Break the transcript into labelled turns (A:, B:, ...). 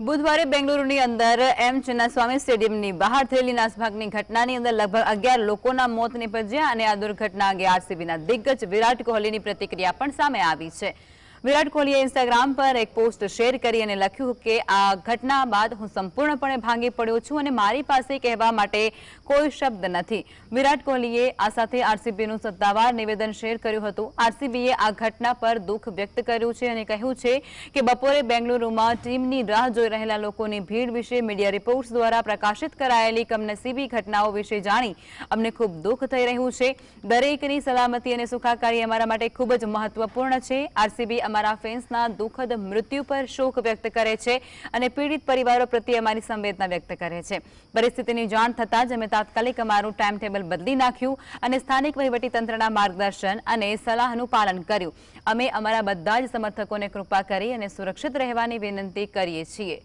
A: બુધવારે બેંગલુરુની અંદર એમ ચિન્નાસ્વામી સ્ટેડિયમની બહાર થયેલી નાસભાગની ઘટનાની અંદર લગભગ અગિયાર લોકોના મોત નીપજ્યા અને આ દુર્ઘટના અંગે આરસીબીના દિગ્ગજ વિરાટ કોહલીની પ્રતિક્રિયા પણ સામે આવી છે. વિરાટ કોહલીએ ઇન્સ્ટાગ્રામ પર એક પોસ્ટ શેર કરી અને લખ્યું કે, આ ઘટના બાદ હું સંપૂર્ણપણે ભાંગી પડ્યો છું અને મારી પાસે કહેવા માટે કોઈ શબ્દ નથી. વિરાટ કોહલીએ આ સાથે આરસીબીનું સત્તાવાર નિવેદન શેર કર્યું હતું. આરસીબીએ આ ઘટના પર દુઃખ વ્યક્ત કર્યું છે અને કહ્યું છે કે, બપોરે બેંગલુરુમાં ટીમની રાહ જોઈ રહેલા લોકોની ભીડ વિશે મીડિયા રિપોર્ટ્સ દ્વારા પ્રકાશિત કરાયેલી કમનસીબી ઘટનાઓ વિશે જાણી અમને ખૂબ દુઃખ થઈ રહ્યું છે. દરેકની સલામતી અને સુખાકારી અમારા માટે ખૂબ જ મહત્વપૂર્ણ છે. આરસીબી અમારા ફેન્સના દુઃખદ મૃત્યુ પર શોક વ્યક્ત કરે છે અને પીડિત પરિવારો પ્રત્યે અમારી સંવેદના વ્યક્ત કરે છે. પરિસ્થિતિની જાણ થતાં જ અમે તાત્કાલિક અમારું ટાઈમ ટેબલ બદલી નાખ્યું અને સ્થાનિક વહીવટીતંત્રના માર્ગદર્શન અને સલાહનું પાલન કર્યું. અમે અમારા બધા જ સમર્થકોને કૃપા કરી અને સુરક્ષિત રહેવાની વિનંતી કરીએ છીએ.